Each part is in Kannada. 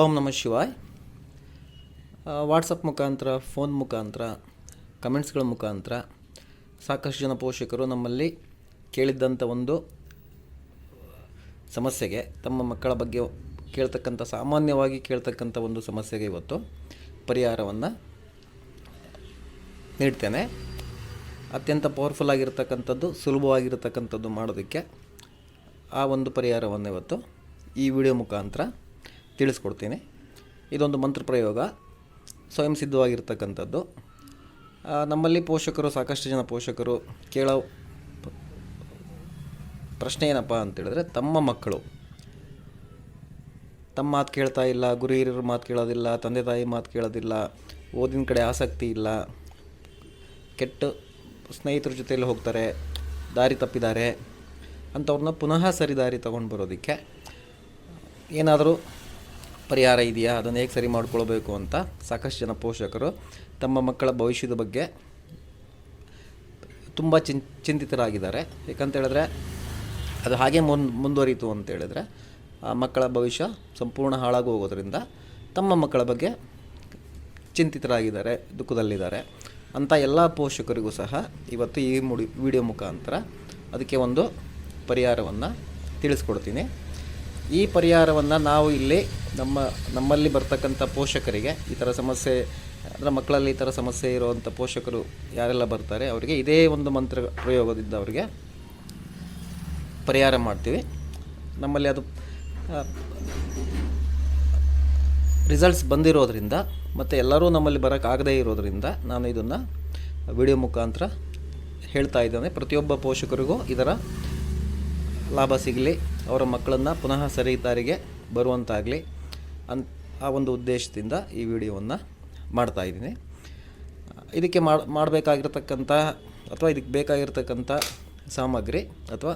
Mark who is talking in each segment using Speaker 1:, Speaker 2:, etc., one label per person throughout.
Speaker 1: ಓಂ ನಮಃ ಶಿವಾಯ್. ವಾಟ್ಸಪ್ ಮುಖಾಂತರ, ಫೋನ್ ಮುಖಾಂತರ, ಕಮೆಂಟ್ಸ್ಗಳ ಮುಖಾಂತರ ಸಾಕಷ್ಟು ಜನ ಪೋಷಕರು ನಮ್ಮಲ್ಲಿ ಕೇಳಿದ್ದಂಥ ಒಂದು ಸಮಸ್ಯೆಗೆ, ತಮ್ಮ ಮಕ್ಕಳ ಬಗ್ಗೆ ಕೇಳ್ತಕ್ಕಂಥ, ಸಾಮಾನ್ಯವಾಗಿ ಕೇಳ್ತಕ್ಕಂಥ ಒಂದು ಸಮಸ್ಯೆಗೆ ಇವತ್ತು ಪರಿಹಾರವನ್ನು ನೀಡ್ತೇನೆ. ಅತ್ಯಂತ ಪವರ್ಫುಲ್ ಆಗಿರ್ತಕ್ಕಂಥದ್ದು, ಸುಲಭವಾಗಿರ್ತಕ್ಕಂಥದ್ದು ಮಾಡೋದಕ್ಕೆ ಆ ಒಂದು ಪರಿಹಾರವನ್ನು ಇವತ್ತು ಈ ವಿಡಿಯೋ ಮುಖಾಂತರ ತಿಳಿಸ್ಕೊಡ್ತೀನಿ. ಇದೊಂದು ಮಂತ್ರ ಪ್ರಯೋಗ. ಸ್ವಯಂ ಸಿದ್ಧವಾಗಿರ್ತಕ್ಕಂಥದ್ದು. ನಮ್ಮಲ್ಲಿ ಪೋಷಕರು, ಸಾಕಷ್ಟು ಜನ ಪೋಷಕರು ಕೇಳೋ ಪ್ರಶ್ನೆ ಏನಪ್ಪ ಅಂತೇಳಿದ್ರೆ ತಮ್ಮ ಮಕ್ಕಳು. ತಮ್ಮ ಮಾತು ಕೇಳ್ತಾ ಇಲ್ಲ ಗುರು ಹಿರಿಯರ ಮಾತು ಕೇಳೋದಿಲ್ಲ, ತಂದೆ ತಾಯಿ ಮಾತು ಕೇಳೋದಿಲ್ಲ, ಓದಿನ ಕಡೆ ಆಸಕ್ತಿ ಇಲ್ಲ, ಕೆಟ್ಟ ಸ್ನೇಹಿತರ ಜೊತೆಯಲ್ಲಿ ಹೋಗ್ತಾರೆ, ದಾರಿ ತಪ್ಪಿದ್ದಾರೆ, ಅಂಥವ್ರನ್ನ ಪುನಃ ಸರಿ ದಾರಿ ತಗೊಂಡು ಬರೋದಕ್ಕೆ ಏನಾದರೂ ಪರಿಹಾರ ಇದೆಯಾ? ಅದನ್ನು ಹೇಗೆ ಸರಿ ಮಾಡಿಕೊಳ್ಬೇಕು ಅಂತ ಸಾಕಷ್ಟು ಜನ ಪೋಷಕರು ತಮ್ಮ ಮಕ್ಕಳ ಭವಿಷ್ಯದ ಬಗ್ಗೆ ತುಂಬ ಚಿನ್, ಚಿಂತಿತರಾಗಿದ್ದಾರೆ. ಹೇಳಿದ್ರೆ ಅದು ಹಾಗೆ ಮುನ್ ಅಂತ ಹೇಳಿದ್ರೆ ಆ ಮಕ್ಕಳ ಭವಿಷ್ಯ ಸಂಪೂರ್ಣ ಹಾಳಾಗಿ ಹೋಗೋದ್ರಿಂದ ತಮ್ಮ ಮಕ್ಕಳ ಬಗ್ಗೆ ಚಿಂತಿತರಾಗಿದ್ದಾರೆ, ದುಃಖದಲ್ಲಿದ್ದಾರೆ ಅಂಥ ಎಲ್ಲ ಪೋಷಕರಿಗೂ ಸಹ ಇವತ್ತು ಈ ಮುಡಿ, ವಿಡಿಯೋ ಮುಖಾಂತರ ಅದಕ್ಕೆ ಒಂದು ಪರಿಹಾರವನ್ನು ತಿಳಿಸ್ಕೊಡ್ತೀನಿ. ಈ ಪರಿಹಾರವನ್ನು ನಾವು ಇಲ್ಲಿ ನಮ್ಮ, ನಮ್ಮಲ್ಲಿ ಬರ್ತಕ್ಕಂಥ ಪೋಷಕರಿಗೆ, ಈ ಥರ ಸಮಸ್ಯೆ, ಅಂದರೆ ಮಕ್ಕಳಲ್ಲಿ ಈ ಥರ ಸಮಸ್ಯೆ ಇರುವಂಥ ಪೋಷಕರು ಯಾರೆಲ್ಲ ಬರ್ತಾರೆ, ಅವರಿಗೆ ಇದೇ ಒಂದು ಮಂತ್ರ ಪ್ರಯೋಗದಿಂದ ಅವರಿಗೆ ಪರಿಹಾರ ಮಾಡ್ತೀವಿ. ನಮ್ಮಲ್ಲಿ ಅದು ರಿಸಲ್ಟ್ಸ್ ಬಂದಿರೋದ್ರಿಂದ ಮತ್ತು ಎಲ್ಲರೂ ನಮ್ಮಲ್ಲಿ ಬರೋಕ್ಕಾಗದೇ ಇರೋದ್ರಿಂದ ನಾನು ಇದನ್ನು ವಿಡಿಯೋ ಮುಖಾಂತರ ಹೇಳ್ತಾ ಇದ್ದೇನೆ. ಪ್ರತಿಯೊಬ್ಬ ಪೋಷಕರಿಗೂ ಇದರ ಲಾಭ ಸಿಗಲಿ. ಅವರ ಮಕ್ಕಳನ್ನು ಪುನಃ ಸರಿ ದಾರಿಗೆ ಬರುವಂತಾಗಲಿ ಅನ್, ಆ ಒಂದು ಉದ್ದೇಶದಿಂದ ಈ ವಿಡಿಯೋವನ್ನು ಮಾಡ್ತಾ ಇದ್ದೀನಿ. ಇದಕ್ಕೆ ಮಾಡಿ ಮಾಡಬೇಕಾಗಿರ್ತಕ್ಕಂಥ ಅಥವಾ ಇದಕ್ಕೆ ಬೇಕಾಗಿರ್ತಕ್ಕಂಥ ಸಾಮಗ್ರಿ ಅಥವಾ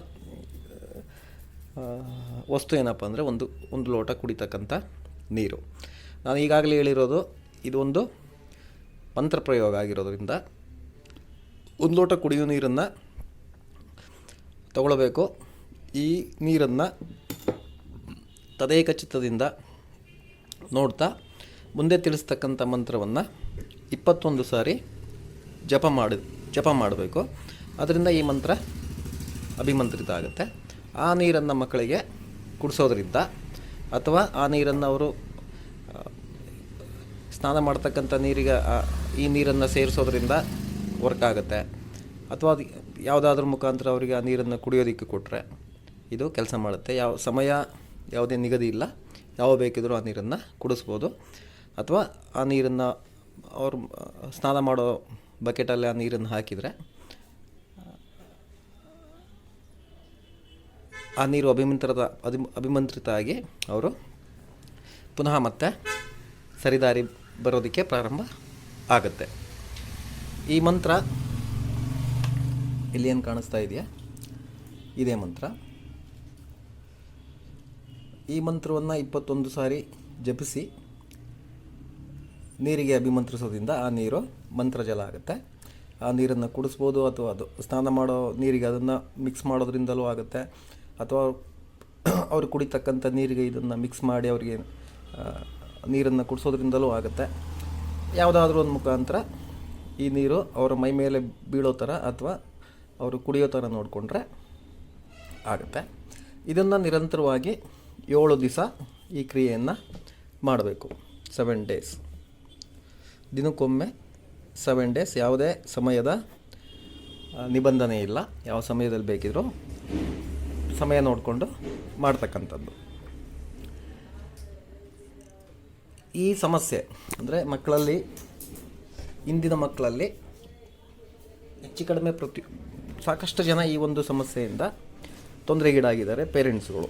Speaker 1: ವಸ್ತು ಏನಪ್ಪ ಅಂದರೆ ಒಂದು ಒಂದು ಲೋಟ ಕುಡಿತಕ್ಕಂಥ ನೀರು. ನಾನು ಈಗಾಗಲೇ ಹೇಳಿರೋದು ಇದೊಂದು ಮಂತ್ರಪ್ರಯೋಗ ಆಗಿರೋದರಿಂದ ಪ್ರಯೋಗ ಆಗಿರೋದ್ರಿಂದ ಒಂದು ಲೋಟ ಕುಡಿಯೋ ನೀರನ್ನು ತಗೊಳ್ಬೇಕು. ಈ ನೀರನ್ನು ತದೇಕ ಚಿತ್ತದಿಂದ ನೋಡ್ತಾ ಮುಂದೆ ತಿಳಿಸ್ತಕ್ಕಂಥ ಮಂತ್ರವನ್ನು ಇಪ್ಪತ್ತೊಂದು ಸಾರಿ ಜಪ ಮಾಡಿ, ಜಪ ಮಾಡಬೇಕು. ಅದರಿಂದ ಈ ಮಂತ್ರ ಅಭಿಮಂತ್ರಿತ ಆಗುತ್ತೆ. ಆ ನೀರನ್ನು ಮಕ್ಕಳಿಗೆ ಕುಡಿಸೋದ್ರಿಂದ ಅಥವಾ ಆ ನೀರನ್ನು ಅವರು ಸ್ನಾನ ಮಾಡ್ತಕ್ಕಂಥ ನೀರಿಗೆ ಈ ನೀರನ್ನು ಸೇರಿಸೋದ್ರಿಂದ ವರ್ಕ್ ಆಗುತ್ತೆ. ಅಥವಾ ಅದು ಯಾವುದಾದ್ರೂ ಮುಖಾಂತರ ಅವರಿಗೆ ಆ ನೀರನ್ನು ಕುಡಿಯೋದಕ್ಕೆ ಕೊಟ್ಟರೆ ಇದು ಕೆಲಸ ಮಾಡುತ್ತೆ. ಯಾವ ಸಮಯ ಯಾವುದೇ ನಿಗದಿ ಇಲ್ಲ. ಯಾವ ಬೇಕಿದ್ರೂ ಆ ನೀರನ್ನು ಕುಡಿಸ್ಬೋದು. ಅಥವಾ ಆ ನೀರನ್ನು ಅವ್ರು ಸ್ನಾನ ಮಾಡೋ ಬಕೆಟಲ್ಲಿ ಆ ನೀರನ್ನು ಹಾಕಿದರೆ, ಆ ನೀರು ಅಭಿಮಂತ್ರದ ಅಭಿ ಅಭಿಮಂತ್ರಿತ ಆಗಿ ಅವರು ಪುನಃ ಮತ್ತೆ ಸರಿದಾರಿ ಬರೋದಕ್ಕೆ ಪ್ರಾರಂಭ ಆಗುತ್ತೆ. ಈ ಮಂತ್ರ, ಇಲ್ಲಿ ಏನು ಕಾಣಿಸ್ತಾ ಇದೆಯಾ? ಇದೇ ಮಂತ್ರ. ಈ ಮಂತ್ರವನ್ನು ಇಪ್ಪತ್ತೊಂದು ಸಾರಿ ಜಪಿಸಿ ನೀರಿಗೆ ಅಭಿಮಂತ್ರಿಸೋದ್ರಿಂದ ಆ ನೀರು ಮಂತ್ರಜಲ ಆಗುತ್ತೆ. ಆ ನೀರನ್ನು ಕುಡಿಸ್ಬೋದು ಅಥವಾ ಅದು ಸ್ನಾನ ಮಾಡೋ ನೀರಿಗೆ ಅದನ್ನು ಮಿಕ್ಸ್ ಮಾಡೋದ್ರಿಂದಲೂ ಆಗುತ್ತೆ. ಅಥವಾ ಅವರು ಕುಡಿತಕ್ಕಂಥ ನೀರಿಗೆ ಇದನ್ನು ಮಿಕ್ಸ್ ಮಾಡಿ ಅವರಿಗೆ ನೀರನ್ನು ಕುಡಿಸೋದ್ರಿಂದಲೂ ಆಗುತ್ತೆ. ಯಾವುದಾದ್ರೂ ಒಂದು ಮುಖಾಂತರ ಈ ನೀರು ಅವರ ಮೈ ಮೇಲೆ ಬೀಳೋ ಥರ ಅಥವಾ ಅವರು ಕುಡಿಯೋ ಥರ ನೋಡಿಕೊಂಡ್ರೆ ಆಗುತ್ತೆ. ಇದನ್ನು ನಿರಂತರವಾಗಿ ಏಳು ದಿವಸ ಈ ಕ್ರಿಯೆಯನ್ನು ಮಾಡಬೇಕು. ಸೆವೆನ್ ಡೇಸ್ ದಿನಕ್ಕೊಮ್ಮೆ ಸೆವೆನ್ ಡೇಸ್ ಯಾವುದೇ ಸಮಯದ ನಿಬಂಧನೆ ಇಲ್ಲ. ಯಾವ ಸಮಯದಲ್ಲಿ ಬೇಕಿದ್ರೂ ಸಮಯ ನೋಡಿಕೊಂಡು ಮಾಡ್ತಕ್ಕಂಥದ್ದು. ಈ ಸಮಸ್ಯೆ ಅಂದರೆ ಮಕ್ಕಳಲ್ಲಿ, ಇಂದಿನ ಮಕ್ಕಳಲ್ಲಿ ಹೆಚ್ಚು ಕಡಿಮೆ ಪ್ರತಿ, ಸಾಕಷ್ಟು ಜನ ಈ ಒಂದು ಸಮಸ್ಯೆಯಿಂದ ತೊಂದರೆಗೀಡಾಗಿದ್ದಾರೆ ಪೇರೆಂಟ್ಸ್ಗಳು.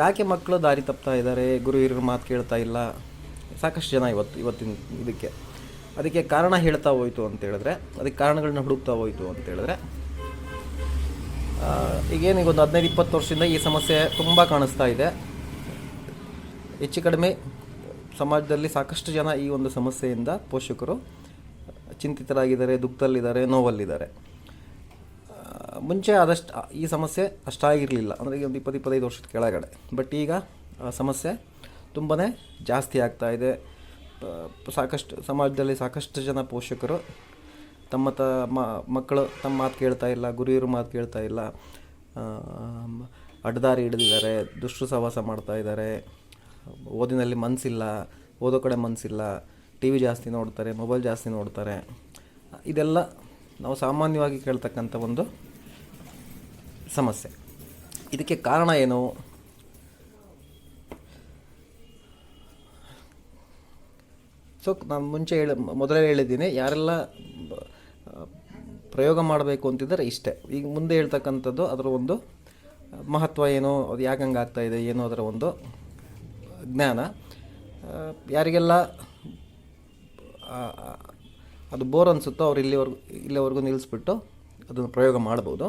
Speaker 1: ಯಾಕೆ ಮಕ್ಕಳು ದಾರಿ ತಪ್ತಾ ಇದ್ದಾರೆ? ಗುರು ಹಿರಿಯರ ಮಾತು ಕೇಳ್ತಾ ಇಲ್ಲ. ಸಾಕಷ್ಟು ಜನ ಇವತ್ತು, ಇವತ್ತಿನ ಇದಕ್ಕೆ. ಅದಕ್ಕೆ ಕಾರಣ ಹೇಳ್ತಾ ಹೋಯ್ತು ಅಂತ ಹೇಳಿದ್ರೆ, ಅದಕ್ಕೆ ಕಾರಣಗಳನ್ನ ಹುಡುಕ್ತಾ ಹೋಯ್ತು ಅಂತ ಹೇಳಿದ್ರೆ ಈಗೇನು ಈಗ ಒಂದು ಹದಿನೈದು, ಇಪ್ಪತ್ತು ವರ್ಷದಿಂದ ಈ ಸಮಸ್ಯೆ ತುಂಬ ಕಾಣಿಸ್ತಾ ಇದೆ. ಹೆಚ್ಚು ಕಡಿಮೆ ಸಮಾಜದಲ್ಲಿ ಸಾಕಷ್ಟು ಜನ ಈ ಒಂದು ಸಮಸ್ಯೆಯಿಂದ ಪೋಷಕರು ಚಿಂತಿತರಾಗಿದ್ದಾರೆ, ದುಃಖದಲ್ಲಿದ್ದಾರೆ, ನೋವಲ್ಲಿದ್ದಾರೆ. ಮುಂಚೆ ಆದಷ್ಟು ಈ ಸಮಸ್ಯೆ ಅಷ್ಟಾಗಿರಲಿಲ್ಲ ಅಂದರೆ ಈಗ ಒಂದು ಇಪ್ಪತ್ತು ಇಪ್ಪತ್ತೈದು ವರ್ಷದ ಕೆಳಗಡೆ. ಬಟ್ ಈಗ ಸಮಸ್ಯೆ ತುಂಬಾ ಜಾಸ್ತಿ ಆಗ್ತಾ ಇದೆ. ಸಾಕಷ್ಟು ಸಮಾಜದಲ್ಲಿ ಸಾಕಷ್ಟು ಜನ ಪೋಷಕರು ತಮ್ಮ ತ ಮಕ್ಕಳು ತಮ್ಮ ಮಾತು ಕೇಳ್ತಾ ಇಲ್ಲ ಗುರಿಯರ ಮಾತು ಕೇಳ್ತಾ ಇಲ್ಲ. ಅಡ್ದಾರಿ ಹಿಡಿದಿದ್ದಾರೆ ದುಷ್ಟು ಸಹವಾಸ ಮಾಡ್ತಾ ಇದ್ದಾರೆ. ಓದಿನಲ್ಲಿ ಮನಸ್ಸಿಲ್ಲ ಓದೋ ಕಡೆ ಮನಸ್ಸಿಲ್ಲ ಟಿ ವಿ ಜಾಸ್ತಿ ನೋಡ್ತಾರೆ ಮೊಬೈಲ್ ಜಾಸ್ತಿ ನೋಡ್ತಾರೆ. ಇದೆಲ್ಲ ನಾವು ಸಾಮಾನ್ಯವಾಗಿ ಕೇಳ್ತಕ್ಕಂಥ ಒಂದು ಸಮಸ್ಯೆ. ಇದಕ್ಕೆ ಕಾರಣ ಏನು? ಸೊ ನಾನು ಮುಂಚೆ ಹೇಳ, ಮೊದಲೇ ಹೇಳಿದ್ದೀನಿ, ಯಾರೆಲ್ಲ, ಪ್ರಯೋಗ ಮಾಡಬೇಕು ಅಂತಿದ್ದಾರೆ ಇಷ್ಟೇ. ಈಗ ಮುಂದೆ ಹೇಳ್ತಕ್ಕಂಥದ್ದು ಅದರ ಒಂದು ಮಹತ್ವ ಏನು, ಅದು ಯಾಕೆ ಹಂಗೆ ಆಗ್ತಾ ಇದೆ, ಏನು ಅದರ ಒಂದು ಜ್ಞಾನ. ಯಾರಿಗೆಲ್ಲ ಅದು ಬೋರ್ ಅನಿಸುತ್ತೋ ಅವ್ರು ಇಲ್ಲಿವರೆಗೂ ಇಲ್ಲಿವರೆಗೂ ನಿಲ್ಲಿಸ್ಬಿಟ್ಟು ಅದನ್ನು ಪ್ರಯೋಗ ಮಾಡ್ಬೋದು.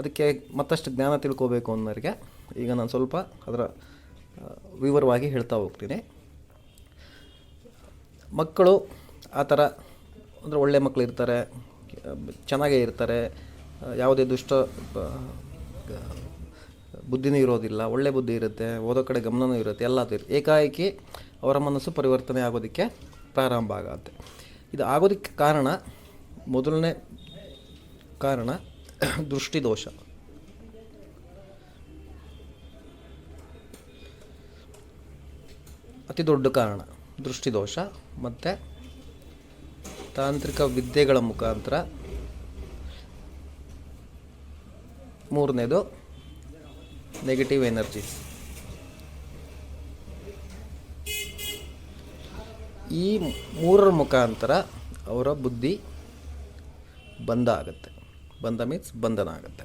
Speaker 1: ಅದಕ್ಕೆ ಮತ್ತಷ್ಟು ಜ್ಞಾನ ತಿಳ್ಕೋಬೇಕು ಅನ್ನೋರಿಗೆ ಈಗ ನಾನು ಸ್ವಲ್ಪ ಅದರ ವಿವರವಾಗಿ ಹೇಳ್ತಾ ಹೋಗ್ತೀನಿ. ಮಕ್ಕಳು ಆ ಥರ ಅಂದರೆ ಒಳ್ಳೆ ಮಕ್ಕಳು ಇರ್ತಾರೆ, ಚೆನ್ನಾಗೇ ಇರ್ತಾರೆ ಯಾವುದೇ ದುಷ್ಟ ಬುದ್ಧಿನೂ ಇರೋದಿಲ್ಲ, ಒಳ್ಳೆ ಬುದ್ಧಿ ಇರುತ್ತೆ, ಓದೋ ಕಡೆ ಗಮನವೂ ಇರುತ್ತೆ ಎಲ್ಲ ಇರುತ್ತೆ. ಏಕಾಏಕಿ ಅವರ ಮನಸ್ಸು ಪರಿವರ್ತನೆ ಆಗೋದಕ್ಕೆ ಪ್ರಾರಂಭ ಆಗುತ್ತೆ. ಇದು ಆಗೋದಕ್ಕೆ ಕಾರಣ, ಮೊದಲನೇ ಕಾರಣ ದೃಷ್ಟಿದೋಷ. ಅತಿ ದೊಡ್ಡ ಕಾರಣ, ದೃಷ್ಟಿದೋಷ ಮತ್ತು ತಾಂತ್ರಿಕ ವಿದ್ಯೆಗಳ ಮುಖಾಂತರ. ಮೂರನೇದು ನೆಗೆಟಿವ್ ಎನರ್ಜಿ ಈ ಮೂರರ ಮುಖಾಂತರ ಅವರ ಬುದ್ಧಿ ಬಂದ ಆಗುತ್ತೆ ಬಂಧ ಮೀನ್ಸ್ ಬಂಧನ ಆಗುತ್ತೆ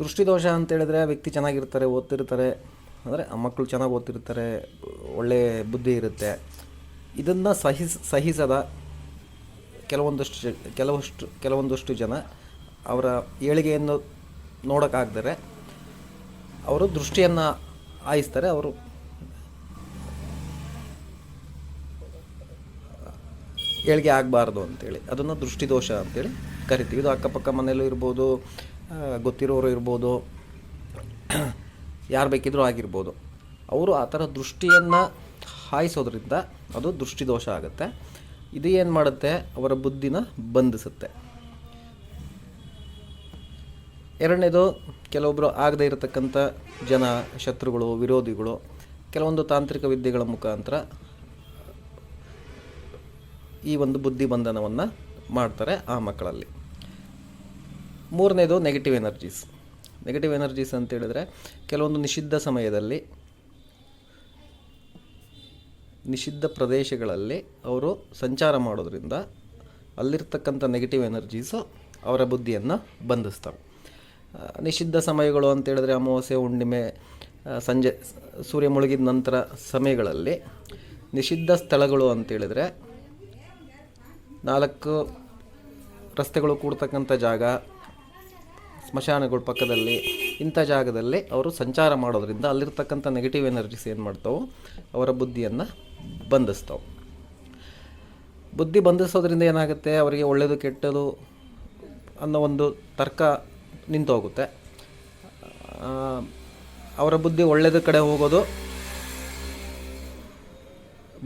Speaker 1: ದೃಷ್ಟಿದೋಷ ಅಂತೇಳಿದರೆ ವ್ಯಕ್ತಿ ಚೆನ್ನಾಗಿರ್ತಾರೆ, ಓದ್ತಿರ್ತಾರೆ, ಅಂದರೆ ಮಕ್ಕಳು ಚೆನ್ನಾಗಿ ಓದ್ತಿರ್ತಾರೆ, ಒಳ್ಳೆ ಬುದ್ಧಿ ಇರುತ್ತೆ. ಇದನ್ನು ಸಹಿಸ್ ಸಹಿಸದ ಕೆಲವೊಂದಷ್ಟು ಕೆಲವಷ್ಟು, ಕೆಲವೊಂದಷ್ಟು ಜನ ಅವರ ಏಳಿಗೆಯನ್ನು ನೋಡೋಕ್ಕಾಗ್ದರೆ ಅವರು ದೃಷ್ಟಿಯನ್ನು ಆಯಿಸ್ತಾರೆ, ಅವರು ಏಳಿಗೆ ಆಗಬಾರ್ದು ಅಂತೇಳಿ. ಅದನ್ನು ದೃಷ್ಟಿದೋಷ ಅಂತೇಳಿ ಕರಿತೀವಿ. ಇದು ಅಕ್ಕಪಕ್ಕ ಮನೆಯಲ್ಲೂ ಇರ್ಬೋದು ಗೊತ್ತಿರೋರು ಇರ್ಬೋದು, ಯಾರು ಬೇಕಿದ್ರೂ ಆಗಿರ್ಬೋದು. ಅವರು ಆ ಥರ ದೃಷ್ಟಿಯನ್ನು ಹಾಯಿಸೋದ್ರಿಂದ ಅದು ದೃಷ್ಟಿದೋಷ ಆಗುತ್ತೆ. ಇದು ಏನು ಮಾಡುತ್ತೆ? ಅವರ ಬುದ್ಧಿನ ಬಂಧಿಸುತ್ತೆ. ಎರಡನೇದು ಕೆಲವೊಬ್ಬರು ಆಗದೇ ಇರತಕ್ಕಂಥ ಜನ, ಶತ್ರುಗಳು, ವಿರೋಧಿಗಳು, ಕೆಲವೊಂದು ತಾಂತ್ರಿಕ ವಿದ್ಯೆಗಳ ಮುಖಾಂತರ ಈ ಒಂದು ಬುದ್ಧಿ ಬಂಧನವನ್ನು ಮಾಡ್ತಾರೆ ಆ ಮಕ್ಕಳಲ್ಲಿ. ಮೂರನೇದು ನೆಗೆಟಿವ್ ಎನರ್ಜೀಸ್ ನೆಗೆಟಿವ್ ಎನರ್ಜೀಸ್ ಅಂತ ಹೇಳಿದ್ರೆ ಕೆಲವೊಂದು ನಿಷಿದ್ಧ ಸಮಯದಲ್ಲಿ, ನಿಷಿದ್ಧ ಪ್ರದೇಶಗಳಲ್ಲಿ ಅವರು ಸಂಚಾರ ಮಾಡೋದ್ರಿಂದ ಅಲ್ಲಿರ್ತಕ್ಕಂಥ ನೆಗೆಟಿವ್ ಎನರ್ಜೀಸು ಅವರ ಬುದ್ಧಿಯನ್ನು ಬಂಧಿಸ್ತವೆ. ನಿಷಿದ್ಧ ಸಮಯಗಳು ಅಂತ ಹೇಳಿದ್ರೆ ಅಮಾವಾಸ್ಯೆ, ಹುಣ್ಣಿಮೆ ಸಂಜೆ, ಸೂರ್ಯ ಮುಳುಗಿದ ನಂತರ ಸಮಯಗಳಲ್ಲಿ ನಿಷಿದ್ಧ ಸ್ಥಳಗಳು ಅಂತೇಳಿದರೆ ನಾಲ್ಕು ರಸ್ತೆಗಳು ಕೂಡ್ತಕ್ಕಂಥ ಜಾಗ ಸ್ಮಶಾನಗಳ ಪಕ್ಕದಲ್ಲಿ, ಇಂಥ ಜಾಗದಲ್ಲಿ ಅವರು ಸಂಚಾರ ಮಾಡೋದ್ರಿಂದ ಅಲ್ಲಿರ್ತಕ್ಕಂಥ ನೆಗೆಟಿವ್ ಎನರ್ಜೀಸ್ ಏನು ಮಾಡ್ತಾವೆ? ಅವರ ಬುದ್ಧಿಯನ್ನು ಬಂಧಿಸ್ತಾವೆ. ಬುದ್ಧಿ ಬಂಧಿಸೋದ್ರಿಂದ ಏನಾಗುತ್ತೆ? ಅವರಿಗೆ ಒಳ್ಳೆಯದು ಕೆಟ್ಟದು ಅನ್ನೋ ಒಂದು ತರ್ಕ ನಿಂತೋಗುತ್ತೆ. ಹೋಗುತ್ತೆ ಅವರ ಬುದ್ಧಿ ಒಳ್ಳೆಯದ ಕಡೆ ಹೋಗೋದು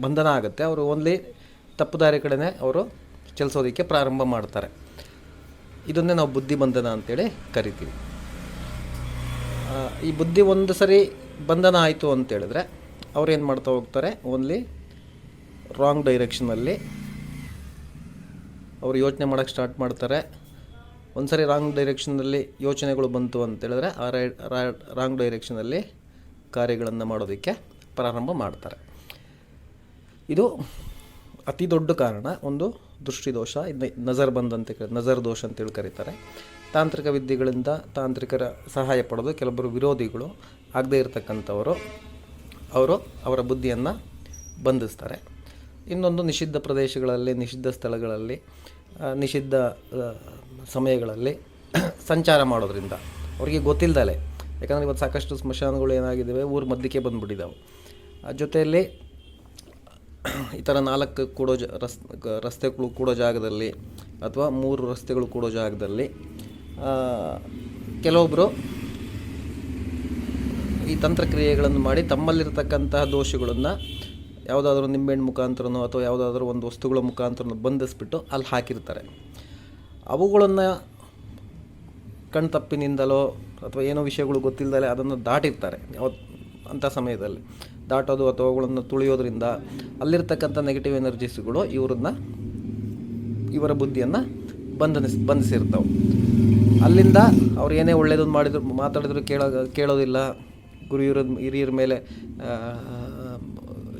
Speaker 1: ಬಂಧನ ಆಗುತ್ತೆ. ಅವರು ಓನ್ಲಿ ತಪ್ಪು ದಾರಿ ಕಡೆನೇ ಅವರು ಚಲಿಸೋದಕ್ಕೆ ಪ್ರಾರಂಭ ಮಾಡ್ತಾರೆ. ಇದನ್ನೇ ನಾವು ಬುದ್ಧಿಬಂಧನ ಅಂತೇಳಿ ಕರಿತೀವಿ. ಈ ಬುದ್ಧಿ ಒಂದು ಸರಿ ಬಂಧನ ಆಯಿತು ಅಂತೇಳಿದ್ರೆ ಅವ್ರು ಏನು ಮಾಡ್ತಾ ಹೋಗ್ತಾರೆ? ಓನ್ಲಿ ರಾಂಗ್ ಡೈರೆಕ್ಷನಲ್ಲಿ ಅವರು ಯೋಚನೆ ಮಾಡೋಕ್ಕೆ ಸ್ಟಾರ್ಟ್ ಮಾಡ್ತಾರೆ. ಒಂದು ಸರಿ ರಾಂಗ್ ಡೈರೆಕ್ಷನಲ್ಲಿ ಯೋಚನೆಗಳು ಬಂತು ಅಂತೇಳಿದ್ರೆ ಆ ರಾಂಗ್ ಡೈರೆಕ್ಷನಲ್ಲಿ ಕಾರ್ಯಗಳನ್ನು ಮಾಡೋದಕ್ಕೆ ಪ್ರಾರಂಭ ಮಾಡ್ತಾರೆ. ಇದು ಅತಿ ದೊಡ್ಡ ಕಾರಣ. ಒಂದು ದೃಷ್ಟಿದೋಷ ಇದನ್ನ ನಜರ್ ಬಂದ್ ಅಂತ ನಜರ್ ದೋಷ ಅಂತೇಳಿ ಕರೀತಾರೆ. ತಾಂತ್ರಿಕ ವಿದ್ಯೆಗಳಿಂದ ತಾಂತ್ರಿಕರ ಸಹಾಯ ಪಡೆದು ಕೆಲವೊಬ್ಬರು ವಿರೋಧಿಗಳು ಆಗದೇ ಇರತಕ್ಕಂಥವರು, ಅವರು ಅವರ ಬುದ್ಧಿಯನ್ನು ಬಂಧಿಸ್ತಾರೆ. ಇನ್ನೊಂದು ನಿಷಿದ್ಧ ಪ್ರದೇಶಗಳಲ್ಲಿ, ನಿಷಿದ್ಧ ಸ್ಥಳಗಳಲ್ಲಿ ನಿಷಿದ್ಧ ಸಮಯಗಳಲ್ಲಿ ಸಂಚಾರ ಮಾಡೋದ್ರಿಂದ ಅವರಿಗೆ ಗೊತ್ತಿಲ್ಲದಲೇ ಯಾಕಂದರೆ ಇವತ್ತು ಸಾಕಷ್ಟು ಸ್ಮಶಾನಗಳು ಏನಾಗಿದ್ದಾವೆ, ಊರು ಮಧ್ಯಕ್ಕೆ ಬಂದುಬಿಟ್ಟಿದ್ದಾವೆ ಜೊತೆಯಲ್ಲಿ ಈ ಥರ ನಾಲ್ಕು ಕೂಡೋ ಜ ರಸ್ ರಸ್ತೆಗಳು ಕೂಡೋ ಜಾಗದಲ್ಲಿ ಅಥವಾ ಮೂರು ರಸ್ತೆಗಳು ಕೂಡೋ ಜಾಗದಲ್ಲಿ ಕೆಲವೊಬ್ಬರು ಈ ತಂತ್ರಕ್ರಿಯೆಗಳನ್ನು ಮಾಡಿ ತಮ್ಮಲ್ಲಿರತಕ್ಕಂತಹ ದೋಷಗಳನ್ನು ಯಾವುದಾದ್ರೂ ನಿಂಬೆಹಣ್ಣು ಮುಖಾಂತರನೋ ಅಥವಾ ಯಾವುದಾದ್ರೂ ಒಂದು ವಸ್ತುಗಳ ಮುಖಾಂತರನೋ ಬಂಧಿಸ್ಬಿಟ್ಟು ಅಲ್ಲಿ ಹಾಕಿರ್ತಾರೆ. ಅವುಗಳನ್ನು ಕಣ್ತಪ್ಪಿನಿಂದಲೋ ಅಥವಾ ಏನೋ ವಿಷಯಗಳು ಗೊತ್ತಿಲ್ಲದಲೇ ಅದನ್ನು ದಾಟಿರ್ತಾರೆ. ಯಾವ ಅಂಥ ಸಮಯದಲ್ಲಿ ದಾಟೋದು ಅಥವಾ ಅವುಗಳನ್ನು ತುಳಿಯೋದ್ರಿಂದ ಅಲ್ಲಿರ್ತಕ್ಕಂಥ ನೆಗೆಟಿವ್ ಎನರ್ಜೀಸ್ಗಳು ಇವ್ರನ್ನ ಇವರ ಬುದ್ಧಿಯನ್ನು ಬಂಧನಿಸ್, ಬಂಧಿಸಿರ್ತಾವೆ. ಅಲ್ಲಿಂದ ಅವ್ರು ಏನೇ ಒಳ್ಳೇದನ್ನು ಮಾಡಿದ್ರು, ಮಾತಾಡಿದ್ರು, ಕೇಳೋ, ಕೇಳೋದಿಲ್ಲ. ಗುರು ಹಿರಿಯರ ಹಿರಿಯರ ಮೇಲೆ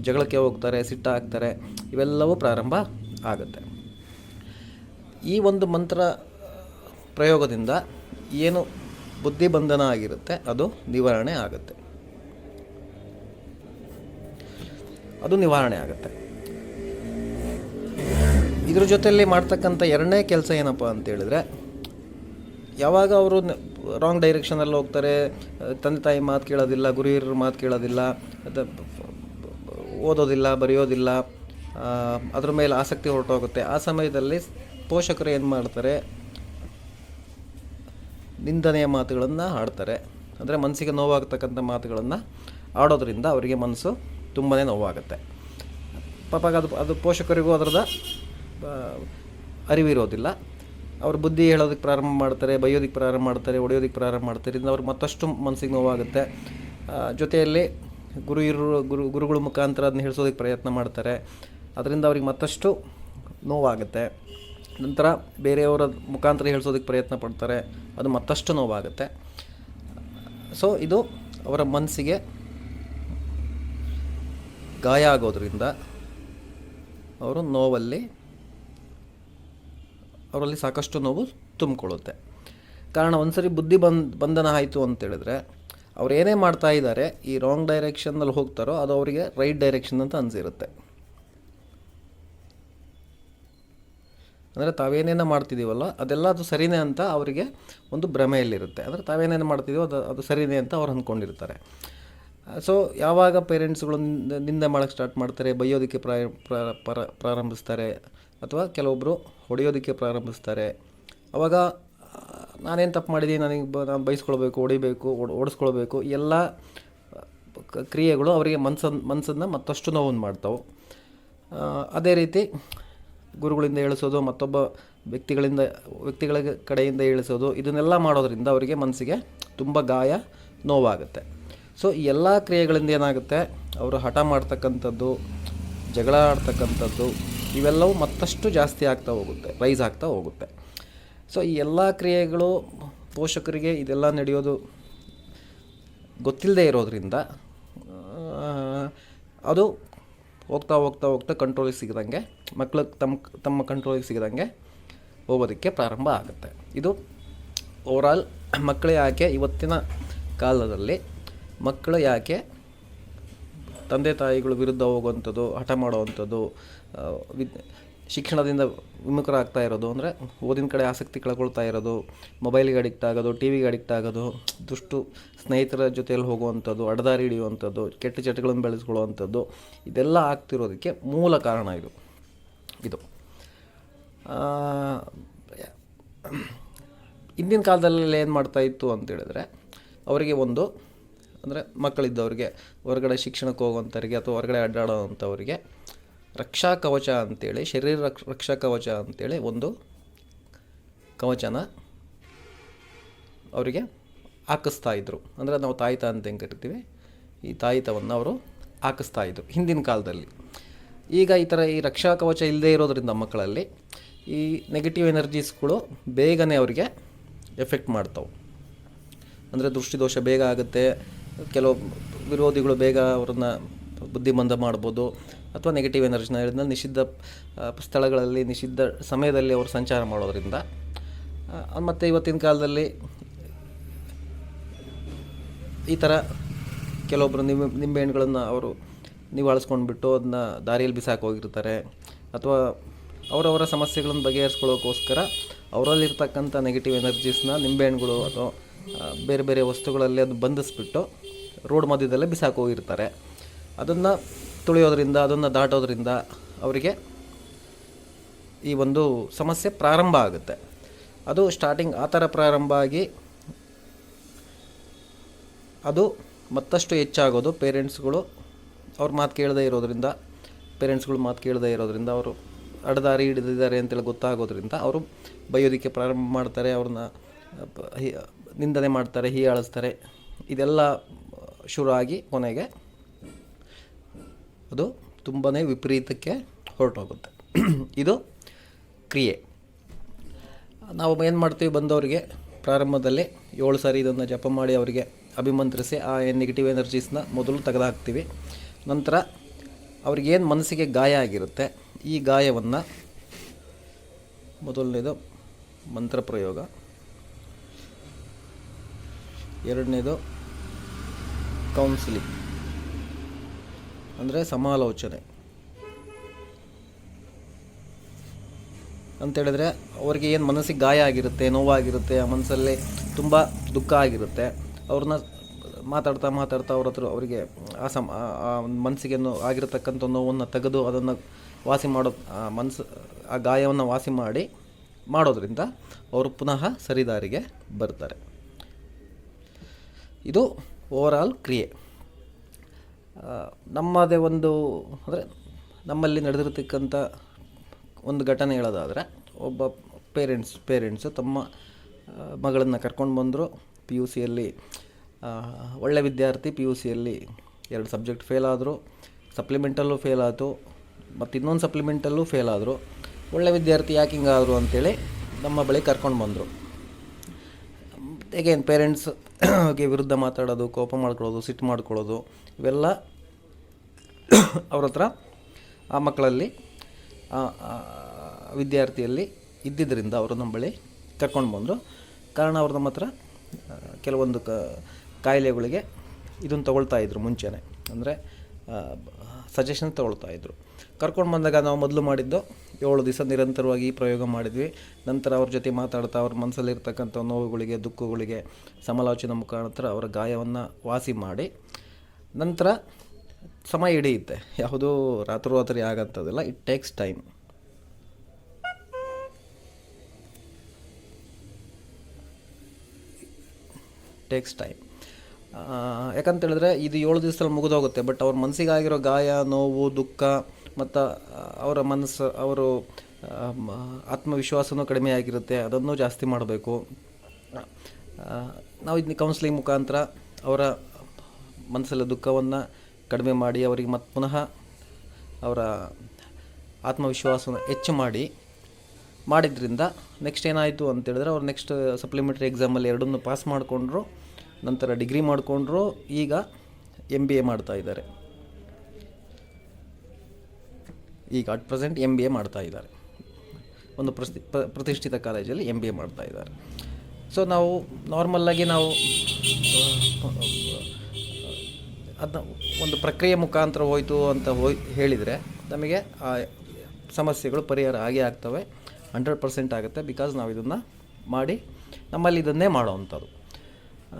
Speaker 1: ಜಗಳಕ್ಕೆ ಹೋಗ್ತಾರೆ, ಸಿಟ್ಟ ಹಾಕ್ತಾರೆ. ಇವೆಲ್ಲವೂ ಪ್ರಾರಂಭ ಆಗುತ್ತೆ. ಈ ಒಂದು ಮಂತ್ರ ಪ್ರಯೋಗದಿಂದ ಏನು ಬುದ್ಧಿಬಂಧನ ಆಗಿರುತ್ತೆ, ಅದು ನಿವಾರಣೆ ಆಗುತ್ತೆ. ಅದು ನಿವಾರಣೆ ಆಗುತ್ತೆ. ಇದ್ರ ಜೊತೆಯಲ್ಲಿ ಮಾಡ್ತಕ್ಕಂಥ ಎರಡನೇ ಕೆಲಸ ಏನಪ್ಪ ಅಂತೇಳಿದ್ರೆ ಯಾವಾಗ ಅವರು ರಾಂಗ್ ಡೈರೆಕ್ಷನಲ್ಲಿ ಹೋಗ್ತಾರೆ, ತಂದೆ ತಾಯಿ ಮಾತು ಕೇಳೋದಿಲ್ಲ, ಗುರಿಯರ ಮಾತು ಕೇಳೋದಿಲ್ಲ ಓದೋದಿಲ್ಲ, ಬರೆಯೋದಿಲ್ಲ ಅದ್ರ ಮೇಲೆ ಆಸಕ್ತಿ ಹೊರಟೋಗುತ್ತೆ. ಆ ಸಮಯದಲ್ಲಿ ಪೋಷಕರು ಏನು ಮಾಡ್ತಾರೆ, ನಿಂದನೆಯ ಮಾತುಗಳನ್ನು ಆಡ್ತಾರೆ ಅಂದರೆ ಮನಸ್ಸಿಗೆ ನೋವಾಗತಕ್ಕಂಥ ಮಾತುಗಳನ್ನು ಆಡೋದ್ರಿಂದ ಅವರಿಗೆ ಮನಸ್ಸು ತುಂಬಾ ನೋವಾಗುತ್ತೆ. ಪಾಪ ಅದು ಅದು ಪೋಷಕರಿಗೂ ಅದರದ ಅರಿವಿರೋದಿಲ್ಲ. ಅವ್ರ ಬುದ್ಧಿ ಹೇಳೋದಕ್ಕೆ ಪ್ರಾರಂಭ ಮಾಡ್ತಾರೆ, ಬೈಯೋದಕ್ಕೆ ಪ್ರಾರಂಭ ಮಾಡ್ತಾರೆ, ಹೊಡೆಯೋದಕ್ಕೆ ಪ್ರಾರಂಭ ಮಾಡ್ತಾರೆ, ಇದರಿಂದ ಅವ್ರಿಗೆ ಮತ್ತಷ್ಟು ಮನಸ್ಸಿಗೆ ನೋವಾಗುತ್ತೆ. ಜೊತೆಯಲ್ಲಿ ಗುರು ಇರು, ಗುರು, ಗುರುಗಳ ಮುಖಾಂತರ ಅದನ್ನ ಹೇಳಿಸೋದಕ್ಕೆ ಪ್ರಯತ್ನ ಮಾಡ್ತಾರೆ. ಅದರಿಂದ ಅವ್ರಿಗೆ ಮತ್ತಷ್ಟು ನೋವಾಗುತ್ತೆ. ನಂತರ ಬೇರೆಯವರ ಮುಖಾಂತರ ಹೇಳಿಸೋದಕ್ಕೆ ಪ್ರಯತ್ನ ಪಡ್ತಾರೆ. ಅದು ಮತ್ತಷ್ಟು ನೋವಾಗುತ್ತೆ. ಸೊ ಇದು ಅವರ ಮನಸ್ಸಿಗೆ ಗಾಯ ಆಗೋದ್ರಿಂದ ಅವರು ನೋವಲ್ಲಿ, ಅವರಲ್ಲಿ ಸಾಕಷ್ಟು ನೋವು ತುಂಬಿಕೊಳ್ಳುತ್ತೆ. ಕಾರಣ ಒಂದ್ಸರಿ ಬುದ್ಧಿ ಬಂದ್, ಬಂಧನ ಆಯಿತು ಅಂತೇಳಿದ್ರೆ ಅವ್ರು ಏನೇ ಮಾಡ್ತಾ ಇದ್ದಾರೆ, ಈ ರಾಂಗ್ ಡೈರೆಕ್ಷನ್ನಲ್ಲಿ ಹೋಗ್ತಾರೋ ಅದು ಅವರಿಗೆ ರೈಟ್ ಡೈರೆಕ್ಷನ್ ಅಂತ ಅನಿಸಿರುತ್ತೆ. ಅಂದರೆ ತಾವೇನೇನೋ ಮಾಡ್ತಿದ್ದೀವಲ್ಲ, ಅದೆಲ್ಲ ಅದು ಸರಿನೇ ಅಂತ ಅವರಿಗೆ ಒಂದು ಭ್ರಮೆಯಲ್ಲಿರುತ್ತೆ. ಅಂದರೆ ತಾವೇನೇನು ಮಾಡ್ತಿದ್ದೀವೋ ಅದು ಅದು ಸರಿನೇ ಅಂತ ಅವ್ರು ಅಂದ್ಕೊಂಡಿರ್ತಾರೆ. ಸೊ ಯಾವಾಗ ಪೇರೆಂಟ್ಸ್ಗಳು ನಿಂದ- ಮಾಡೋಕ್ಕೆ ಸ್ಟಾರ್ಟ್ ಮಾಡ್ತಾರೆ, ಬೈಯೋದಕ್ಕೆ ಪ್ರಾರಂಭಿಸ್ತಾರೆ, ಅಥವಾ ಕೆಲವೊಬ್ಬರು ಹೊಡೆಯೋದಕ್ಕೆ ಪ್ರಾರಂಭಿಸ್ತಾರೆ. ಅವಾಗ, ನಾನೇನು ತಪ್ಪು ಮಾಡಿದ್ದೀನಿ ನನಗೆ ಬ, ನಾನು ಬೈಸ್ಕೊಳ್ಬೇಕು, ಹೊಡಿಬೇಕು, ಓಡ್, ಓಡಿಸ್ಕೊಳ್ಬೇಕು, ಎಲ್ಲ ಕ್ರಿಯೆಗಳು ಅವರಿಗೆ ಮನ್ಸನ್ನು ಮನಸ್ಸನ್ನು ಮತ್ತಷ್ಟು ನೋವನ್ನು ಮಾಡ್ತಾವೆ. ಅದೇ ರೀತಿ ಗುರುಗಳಿಂದ ಹೇಳಿಸೋದು, ಮತ್ತೊಬ್ಬ ವ್ಯಕ್ತಿಗಳಿಂದ, ವ್ಯಕ್ತಿಗಳ ಕಡೆಯಿಂದ ಹೇಳಿಸೋದು, ಇದನ್ನೆಲ್ಲ ಮಾಡೋದರಿಂದ ಅವರಿಗೆ ಮನಸ್ಸಿಗೆ ತುಂಬ ಗಾಯ ನೋವಾಗುತ್ತೆ. ಸೊ ಈ ಎಲ್ಲ ಕ್ರಿಯೆಗಳಿಂದ ಏನಾಗುತ್ತೆ? ಅವರು ಹಠ ಮಾಡ್ತಕ್ಕಂಥದ್ದು, ಜಗಳ ಆಡ್ತಕ್ಕಂಥದ್ದು, ಇವೆಲ್ಲವೂ ಮತ್ತಷ್ಟು ಜಾಸ್ತಿ ಆಗ್ತಾ ಹೋಗುತ್ತೆ ರೈಸ್ ಆಗ್ತಾ ಹೋಗುತ್ತೆ. ಸೊ ಈ ಎಲ್ಲ ಕ್ರಿಯೆಗಳು ಪೋಷಕರಿಗೆ ಇದೆಲ್ಲ ನಡೆಯೋದು ಗೊತ್ತಿಲ್ಲದೆ ಇರೋದ್ರಿಂದ ಅದು ಹೋಗ್ತಾ ಹೋಗ್ತಾ ಹೋಗ್ತಾ ಕಂಟ್ರೋಲಿಗೆ ಸಿಗದಂಗೆ ಮಕ್ಕಳು ತಮ್ಮ ತಮ್ಮ ಕಂಟ್ರೋಲಿಗೆ ಸಿಗದಂಗೆ ಹೋಗೋದಕ್ಕೆ ಪ್ರಾರಂಭ ಆಗುತ್ತೆ. ಇದು ಓವರಾಲ್ ಮಕ್ಕಳೇ ಆಕೆ ಇವತ್ತಿನ ಕಾಲದಲ್ಲಿ. ಮಕ್ಕಳು ಯಾಕೆ ತಂದೆ ತಾಯಿಗಳು ವಿರುದ್ಧ ಹೋಗುವಂಥದ್ದು, ಹಠ ಮಾಡುವಂಥದ್ದು ವಿದ್ ಶಿಕ್ಷಣದಿಂದ ವಿಮುಖರಾಗ್ತಾ ಇರೋದು ಅಂದರೆ ಓದಿನ ಕಡೆ ಆಸಕ್ತಿ ಕಳ್ಕೊಳ್ತಾ ಇರೋದು, ಮೊಬೈಲ್ಗೆ ಅಡಿಕ್ಟ್ ಆಗೋದು ಟಿ ವಿಗೆ ಅಡಿಕ್ಟ್ ಆಗೋದು, ದುಷ್ಟು ಸ್ನೇಹಿತರ ಜೊತೆಯಲ್ಲಿ ಹೋಗುವಂಥದ್ದು ಅಡ್ದಾರಿ ಹಿಡಿಯುವಂಥದ್ದು, ಕೆಟ್ಟ ಚಟಗಳನ್ನು ಬೆಳೆಸ್ಕೊಳ್ಳುವಂಥದ್ದು, ಇದೆಲ್ಲ ಆಗ್ತಿರೋದಕ್ಕೆ ಮೂಲ ಕಾರಣ ಇದು. ಇದು. ಹಿಂದಿನ ಕಾಲದಲ್ಲಿ ಏನು ಮಾಡ್ತಾ ಇತ್ತು ಅಂತ ಹೇಳಿದ್ರೆ, ಅವರಿಗೆ ಒಂದು ಅಂದರೆ ಮಕ್ಕಳಿದ್ದವ್ರಿಗೆ, ಹೊರಗಡೆ ಶಿಕ್ಷಣಕ್ಕೆ ಹೋಗುವಂಥವ್ರಿಗೆ ಅಥವಾ ಹೊರಗಡೆ ಅಡ್ಡಾಡೋವಂಥವ್ರಿಗೆ ರಕ್ಷಾ ಕವಚ ಅಂತೇಳಿ, ಶರೀರ ರಕ್ಷ ಕವಚ ಅಂತೇಳಿ ಒಂದು ಕವಚನ ಅವರಿಗೆ ಹಾಕಿಸ್ತಾ ಇದ್ದರು ಅಂದರೆ ನಾವು ತಾಯಿತ ಅಂತ ಹೆಂಗೆ ಕರಿತೀವಿ? ಈ ತಾಯಿತವನ್ನು ಅವರು ಹಾಕಿಸ್ತಾ ಇದ್ದರು ಹಿಂದಿನ ಕಾಲದಲ್ಲಿ. ಈಗ ಈ ಥರ ಈ ರಕ್ಷಾ ಕವಚ ಇಲ್ಲದೇ ಇರೋದರಿಂದ ಮಕ್ಕಳಲ್ಲಿ ಈ ನೆಗೆಟಿವ್ ಎನರ್ಜೀಸ್ಗಳು ಬೇಗನೆ ಅವರಿಗೆ ಎಫೆಕ್ಟ್ ಮಾಡ್ತಾವೆ. ಅಂದರೆ ದೃಷ್ಟಿದೋಷ ಬೇಗ ಆಗುತ್ತೆ ಕೆಲವು ವಿರೋಧಿಗಳು ಬೇಗ ಅವ್ರನ್ನ ಬುದ್ಧಿಮಂದ ಮಾಡ್ಬೋದು ಅಥವಾ ನೆಗೆಟಿವ್ ಎನರ್ಜಿನ ಹೇಳಿದ ನಿಷಿದ್ಧ ಸ್ಥಳಗಳಲ್ಲಿ ನಿಷಿದ್ಧ ಸಮಯದಲ್ಲಿ ಅವರು ಸಂಚಾರ ಮಾಡೋದ್ರಿಂದ. ಮತ್ತು ಇವತ್ತಿನ ಕಾಲದಲ್ಲಿ ಈ ಥರ ಕೆಲವೊಬ್ಬರು ನಿಂಬೆ ನಿಂಬೆಹಣ್ಣುಗಳನ್ನು ಅವರು ನಿವಾಳಿಸ್ಕೊಂಡ್ಬಿಟ್ಟು ಅದನ್ನ ದಾರಿಯಲ್ಲಿ ಬಿಸಾಕಿ ಹೋಗಿರ್ತಾರೆ. ಅಥವಾ ಅವರವರ ಸಮಸ್ಯೆಗಳನ್ನು ಬಗೆಹರಿಸ್ಕೊಳ್ಳೋಕ್ಕೋಸ್ಕರ ಅವರಲ್ಲಿರ್ತಕ್ಕಂಥ ನೆಗೆಟಿವ್ ಎನರ್ಜೀಸ್ನ ನಿಂಬೆಹಣ್ಣುಗಳು ಅಥವಾ ಆ, ಬೇರೆ ಬೇರೆ ವಸ್ತುಗಳಲ್ಲಿ ಅದು ಬಂಧಿಸ್ಬಿಟ್ಟು ರೋಡ್ ಮಧ್ಯದಲ್ಲೇ ಬಿಸಾಕಿ ಹೋಗಿರ್ತಾರೆ. ಅದನ್ನು ತುಳಿಯೋದ್ರಿಂದ, ಅದನ್ನು ದಾಟೋದ್ರಿಂದ ಅವರಿಗೆ ಈ ಒಂದು ಸಮಸ್ಯೆ ಪ್ರಾರಂಭ ಆಗುತ್ತೆ. ಅದು ಸ್ಟಾರ್ಟಿಂಗ್ ಆ ಥರ ಪ್ರಾರಂಭ ಆಗಿ ಅದು ಮತ್ತಷ್ಟು ಹೆಚ್ಚಾಗೋದು. ಪೇರೆಂಟ್ಸ್ಗಳು ಅವ್ರ ಮಾತು ಕೇಳದೇ ಇರೋದ್ರಿಂದ, ಪೇರೆಂಟ್ಸ್ಗಳು ಮಾತು ಕೇಳದೇ ಇರೋದ್ರಿಂದ, ಅವರು ಅಡದಾರಿ ಹಿಡಿದಿದ್ದಾರೆ ಅಂತೇಳಿ ಗೊತ್ತಾಗೋದ್ರಿಂದ ಅವರು ಬೈಯೋದಕ್ಕೆ ಪ್ರಾರಂಭ ಮಾಡ್ತಾರೆ. ಅವ್ರನ್ನ ನಿಂದನೆ ಮಾಡ್ತಾರೆ, ಹೀಯಾಳಿಸ್ತಾರೆ. ಇದೆಲ್ಲ ಶುರು ಆಗಿ ಕೊನೆಗೆ ಅದು ತುಂಬಾ ವಿಪರೀತಕ್ಕೆ ಹೊರಟೋಗುತ್ತೆ. ಇದು ಕ್ರಿಯೆ. ನಾವು ಏನು ಮಾಡ್ತೀವಿ? ಬಂದವರಿಗೆ ಪ್ರಾರಂಭದಲ್ಲಿ ಏಳು ಸಾರಿ ಇದನ್ನು ಜಪ ಮಾಡಿ ಅವರಿಗೆ ಅಭಿಮಂತ್ರಿಸಿ ಆ ನೆಗೆಟಿವ್ ಎನರ್ಜೀಸ್ನ ಮೊದಲು ತೆಗೆದಾಕ್ತೀವಿ. ನಂತರ ಅವ್ರಿಗೇನು ಮನಸ್ಸಿಗೆ ಗಾಯ ಆಗಿರುತ್ತೆ, ಈ ಗಾಯವನ್ನು ಮೊದಲನೇದು ಮಂತ್ರ ಪ್ರಯೋಗ, ಎರಡನೇದು ಕೌನ್ಸಿಲಿಂಗ್ ಅಂದರೆ ಸಮಾಲೋಚನೆ. ಅಂತೇಳಿದ್ರೆ ಅವ್ರಿಗೆ ಏನು ಮನಸ್ಸಿಗೆ ಗಾಯ ಆಗಿರುತ್ತೆ, ನೋವಾಗಿರುತ್ತೆ, ಆ ಮನಸ್ಸಲ್ಲಿ ತುಂಬ ದುಃಖ ಆಗಿರುತ್ತೆ. ಅವ್ರನ್ನ ಮಾತಾಡ್ತಾ ಮಾತಾಡ್ತಾ ಅವ್ರ ಹತ್ರ ಅವರಿಗೆ ಆ ಸಮ ಆ- ಮನಸ್ಸಿಗೆ ಆಗಿರತಕ್ಕಂಥ ನೋವನ್ನು ತೆಗೆದು ಅದನ್ನು ವಾಸಿ ಮಾಡೋ ಮನಸ್ಸು, ಆ ಗಾಯವನ್ನು ವಾಸಿ ಮಾಡಿ ಮಾಡೋದ್ರಿಂದ ಅವರು ಪುನಃ ಸರಿದಾರಿಗೆ ಬರ್ತಾರೆ. ಇದು ಓವರಾಲ್ ಕ್ರಿಯೆ. ನಮ್ಮದೇ ಒಂದು ಅಂದರೆ ನಮ್ಮಲ್ಲಿ ನಡೆದಿರತಕ್ಕಂಥ ಒಂದು ಘಟನೆ ಹೇಳೋದಾದರೆ ಒಬ್ಬ ಪೇರೆಂಟ್ಸ್ ಪೇರೆಂಟ್ಸು ತಮ್ಮ ಮಗಳನ್ನು ಕರ್ಕೊಂಡು ಬಂದರು. ಪಿ ಯು ಸಿಯಲ್ಲಿ ಒಳ್ಳೆ ವಿದ್ಯಾರ್ಥಿ ಪಿ ಯು ಸಿಯಲ್ಲಿ ಎರಡು ಸಬ್ಜೆಕ್ಟ್ ಫೇಲ್ ಆದರು. ಸಪ್ಲಿಮೆಂಟಲ್ಲೂ ಫೇಲ್ ಆಯಿತು. ಮತ್ತು ಇನ್ನೊಂದು ಸಪ್ಲಿಮೆಂಟಲ್ಲೂ ಫೇಲ್ ಆದರು. ಒಳ್ಳೆ ವಿದ್ಯಾರ್ಥಿ ಯಾಕೆ ಹಿಂಗಾದರು ಅಂತೇಳಿ ನಮ್ಮ ಬಳಿ ಕರ್ಕೊಂಡು ಬಂದರು. ಹೇಗೇನು ಪೇರೆಂಟ್ಸ್ಗೆ ವಿರುದ್ಧ ಮಾತಾಡೋದು, ಕೋಪ ಮಾಡ್ಕೊಳ್ಳೋದು, ಸಿಟ್ಟು ಮಾಡ್ಕೊಳ್ಳೋದು, ಇವೆಲ್ಲ ಅವ್ರ ಆ ಮಕ್ಕಳಲ್ಲಿ ವಿದ್ಯಾರ್ಥಿಯಲ್ಲಿ ಇದ್ದಿದ್ದರಿಂದ ಅವರು ನಮ್ಮ ಬಳಿ ಕರ್ಕೊಂಡು ಬಂದರು. ಕಾರಣ ಅವ್ರು ನಮ್ಮ ಹತ್ರ ಕೆಲವೊಂದು ಕ, ಕಾಯಿಲೆಗಳಿಗೆ ಇದನ್ನು ತಗೊಳ್ತಾ ಇದ್ರು ಮುಂಚೆನೇ. ಅಂದರೆ ಸಜೆಷನ್ ತಗೊಳ್ತಾ ಇದ್ರು. ಕರ್ಕೊಂಡು ಬಂದಾಗ ನಾವು ಮೊದಲು ಮಾಡಿದ್ದು ಏಳು ದಿವಸ ನಿರಂತರವಾಗಿ ಈ ಪ್ರಯೋಗ ಮಾಡಿದ್ವಿ. ನಂತರ ಅವ್ರ ಜೊತೆ ಮಾತಾಡ್ತಾ ಅವ್ರ ಮನಸ್ಸಲ್ಲಿರ್ತಕ್ಕಂಥ ನೋವುಗಳಿಗೆ, ದುಃಖಗಳಿಗೆ ಸಮಾಲೋಚನೆ ಮುಖಾಂತರ ಅವರ ಗಾಯವನ್ನು ವಾಸಿ ಮಾಡಿ ನಂತರ ಸಮಯ ಹಿಡಿಯುತ್ತೆ. ಯಾವುದೂ ರಾತ್ರೋರಾತ್ರಿ ಆಗಂಥದ್ದಿಲ್ಲ it takes time takes time ಯಾಕಂತೇಳಿದ್ರೆ ಇದು ಏಳು ದಿವಸದಲ್ಲಿ ಮುಗಿದೋಗುತ್ತೆ ಬಟ್ ಅವ್ರ ಮನಸ್ಸಿಗಾಗಿರೋ ಗಾಯ, ನೋವು, ದುಃಖ ಮತ್ತು ಅವರ ಮನಸ್ಸು, ಅವರು ಆತ್ಮವಿಶ್ವಾಸವೂ ಕಡಿಮೆ ಆಗಿರುತ್ತೆ, ಅದನ್ನು ಜಾಸ್ತಿ ಮಾಡಬೇಕು. ನಾವು ಇದನ್ನ ಕೌನ್ಸಿಲಿಂಗ್ ಮುಖಾಂತರ ಅವರ ಮನಸ್ಸಲ್ಲಿ ದುಃಖವನ್ನು ಕಡಿಮೆ ಮಾಡಿ, ಅವರಿಗೆ ಮತ್ತೆ ಪುನಃ ಅವರ ಆತ್ಮವಿಶ್ವಾಸವನ್ನು ಹೆಚ್ಚು ಮಾಡಿ, ಮಾಡಿದ್ರಿಂದ ನೆಕ್ಸ್ಟ್ ಏನಾಯಿತು ಅಂತೇಳಿದ್ರೆ ಅವ್ರು ನೆಕ್ಸ್ಟ್ ಸಪ್ಲಿಮೆಂಟ್ರಿ ಎಕ್ಸಾಮಲ್ಲಿ ಎರಡನ್ನೂ ಪಾಸ್ ಮಾಡಿಕೊಂಡ್ರು, ನಂತರ ಡಿಗ್ರಿ ಮಾಡಿಕೊಂಡ್ರು, ಈಗ ಎಂ ಬಿ ಎ ಮಾಡ್ತಾ ಇದ್ದಾರೆ. ಈಗ at present M B A ಮಾಡ್ತಾ ಇದ್ದಾರೆ. ಒಂದು ಪ್ರಸ್ತಿ, ಪ್ರ- ಪ್ರತಿಷ್ಠಿತ ಕಾಲೇಜಲ್ಲಿ ಎಂ ಬಿ ಎ ಮಾಡ್ತಾ ಇದ್ದಾರೆ. ಸೊ ನಾವು ನಾರ್ಮಲ್ಲಾಗಿ ನಾವು ಅದನ್ನ ಒಂದು ಪ್ರಕ್ರಿಯೆ ಮುಖಾಂತರ ಹೋಯಿತು ಅಂತ ಹೋಯ್, ಹೇಳಿದರೆ ನಮಗೆ ಆ ಸಮಸ್ಯೆಗಳು ಪರಿಹಾರ ಆಗೇ ಆಗ್ತವೆ. ಹಂಡ್ರೆಡ್ ಪರ್ಸೆಂಟ್ ಆಗುತ್ತೆ ಬಿಕಾಸ್ ನಾವು ಇದನ್ನು ಮಾಡಿ ನಮ್ಮಲ್ಲಿ ಇದನ್ನೇ ಮಾಡೋವಂಥದ್ದು.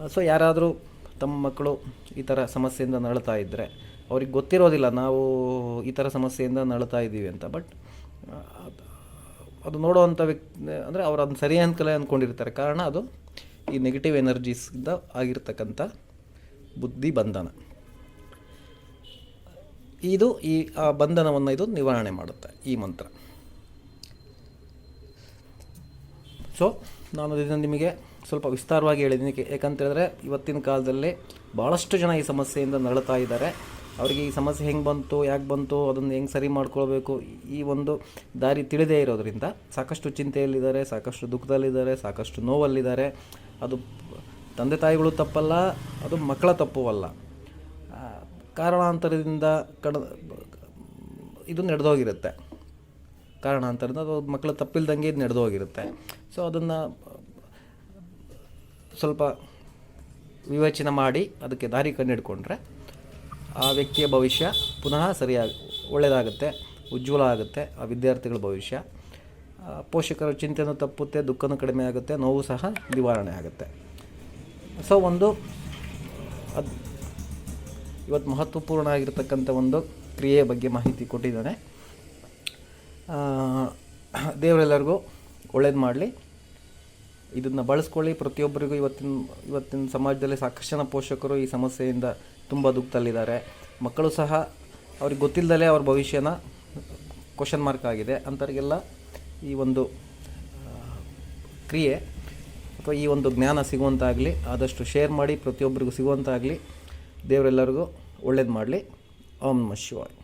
Speaker 1: ಸೊ ಯಾರಾದರೂ ತಮ್ಮ ಮಕ್ಕಳು ಈ ಥರ ಸಮಸ್ಯೆಯಿಂದ ನಳ್ತಾ ಇದ್ದರೆ ಅವ್ರಿಗೆ ಗೊತ್ತಿರೋದಿಲ್ಲ, ನಾವು ಈ ಥರ ಸಮಸ್ಯೆಯಿಂದ ನಳ್ತಾ ಇದ್ದೀವಿ ಅಂತ. ಬಟ್ ಅದು ನೋಡುವಂಥ ವ್ಯಕ್ತಿ, ಅಂದರೆ ಅವ್ರು ಅದನ್ನ ಸರಿ ಅಂತಲೇ ಅಂದ್ಕೊಂಡಿರ್ತಾರೆ ಕಾರಣ ಅದು ಈ ನೆಗೆಟಿವ್ ಎನರ್ಜೀಸಿಂದ ಆಗಿರ್ತಕ್ಕಂಥ ಬುದ್ಧಿ ಬಂಧನ. ಇದು ಈ, ಆ ಬಂಧನವನ್ನು ಇದು ನಿವಾರಣೆ ಮಾಡುತ್ತೆ ಈ ಮಂತ್ರ. ಸೊ ನಾನು ಇದನ್ನು ನಿಮಗೆ ಸ್ವಲ್ಪ ವಿಸ್ತಾರವಾಗಿ ಹೇಳಿದ್ದೀನಿ. ಯಾಕಂತ ಹೇಳಿದ್ರೆ ಇವತ್ತಿನ ಕಾಲದಲ್ಲಿ ಭಾಳಷ್ಟು ಜನ ಈ ಸಮಸ್ಯೆಯಿಂದ ನರಳುತ್ತಾ ಇದ್ದಾರೆ. ಅವರಿಗೆ ಈ ಸಮಸ್ಯೆ ಹೆಂಗೆ ಬಂತು, ಯಾಕೆ ಬಂತು, ಅದನ್ನು ಹೆಂಗೆ ಸರಿ ಮಾಡ್ಕೊಳ್ಬೇಕು, ಈ ಒಂದು ದಾರಿ ತಿಳಿದೇ ಇರೋದರಿಂದ ಸಾಕಷ್ಟು ಚಿಂತೆಯಲ್ಲಿದ್ದಾರೆ, ಸಾಕಷ್ಟು ದುಃಖದಲ್ಲಿದ್ದಾರೆ, ಸಾಕಷ್ಟು ನೋವಲ್ಲಿದ್ದಾರೆ. ಅದು ತಂದೆ ತಾಯಿಗಳು ತಪ್ಪಲ್ಲ, ಅದು ಮಕ್ಕಳ ತಪ್ಪು ಅಲ್ಲ. ಕಾರಣಾಂತರದಿಂದ ಕಡ ಇದು ನಡೆದೋಗಿರುತ್ತೆ. ಕಾರಣಾಂತರದಿಂದ ಅದು ಮಕ್ಕಳ ತಪ್ಪಿಲ್ದಂಗೆ ಇದು ನಡೆದೋಗಿರುತ್ತೆ. ಸೊ ಅದನ್ನು ಸ್ವಲ್ಪ ವಿವೇಚನೆ ಮಾಡಿ ಅದಕ್ಕೆ ದಾರಿ ಕಂಡುಹಿಡ್ಕೊಂಡ್ರೆ ಆ ವ್ಯಕ್ತಿಯ ಭವಿಷ್ಯ ಪುನಃ ಸರಿಯಾಗಿ ಒಳ್ಳೆಯದಾಗುತ್ತೆ, ಉಜ್ವಲ ಆಗುತ್ತೆ, ಆ ವಿದ್ಯಾರ್ಥಿಗಳ ಭವಿಷ್ಯ. ಪೋಷಕರ ಚಿಂತೆಯೂ ತಪ್ಪುತ್ತೆ, ದುಃಖನೂ ಕಡಿಮೆ ಆಗುತ್ತೆ, ನೋವು ಸಹ ನಿವಾರಣೆ ಆಗುತ್ತೆ. ಸೊ ಒಂದು, ಅದು ಇವತ್ತು ಮಹತ್ವಪೂರ್ಣ ಆಗಿರತಕ್ಕಂಥ ಒಂದು ಕ್ರಿಯೆಯ ಬಗ್ಗೆ ಮಾಹಿತಿ ಕೊಟ್ಟಿದ್ದಾನೆ. ದೇವರೆಲ್ಲರಿಗೂ ಒಳ್ಳೇದು ಮಾಡಲಿ. ಇದನ್ನು ಬಳಸ್ಕೊಳ್ಳಿ. ಪ್ರತಿಯೊಬ್ಬರಿಗೂ ಇವತ್ತಿನ ಇವತ್ತಿನ ಸಮಾಜದಲ್ಲಿ ಸಾಕಷ್ಟು ಜನ ಪೋಷಕರು ಈ ಸಮಸ್ಯೆಯಿಂದ ತುಂಬ ದುಃಖದಲ್ಲಿದ್ದಾರೆ. ಮಕ್ಕಳು ಸಹ ಅವ್ರಿಗೆ ಗೊತ್ತಿಲ್ಲದಲೇ ಅವ್ರ ಭವಿಷ್ಯನ ಕ್ವಶನ್ ಮಾರ್ಕ್ ಆಗಿದೆ. ಅಂಥವ್ರಿಗೆಲ್ಲ ಈ ಒಂದು ಕ್ರಿಯೆ ಅಥವಾ ಈ ಒಂದು ಜ್ಞಾನ ಸಿಗುವಂತಾಗಲಿ, ಆದಷ್ಟು ಶೇರ್ ಮಾಡಿ ಪ್ರತಿಯೊಬ್ಬರಿಗೂ ಸಿಗುವಂತಾಗಲಿ ದೇವರೆಲ್ಲರಿಗೂ ಒಳ್ಳೇದು ಮಾಡಲಿ. ಓಂ ನಮಃ ಶಿವಾಯ.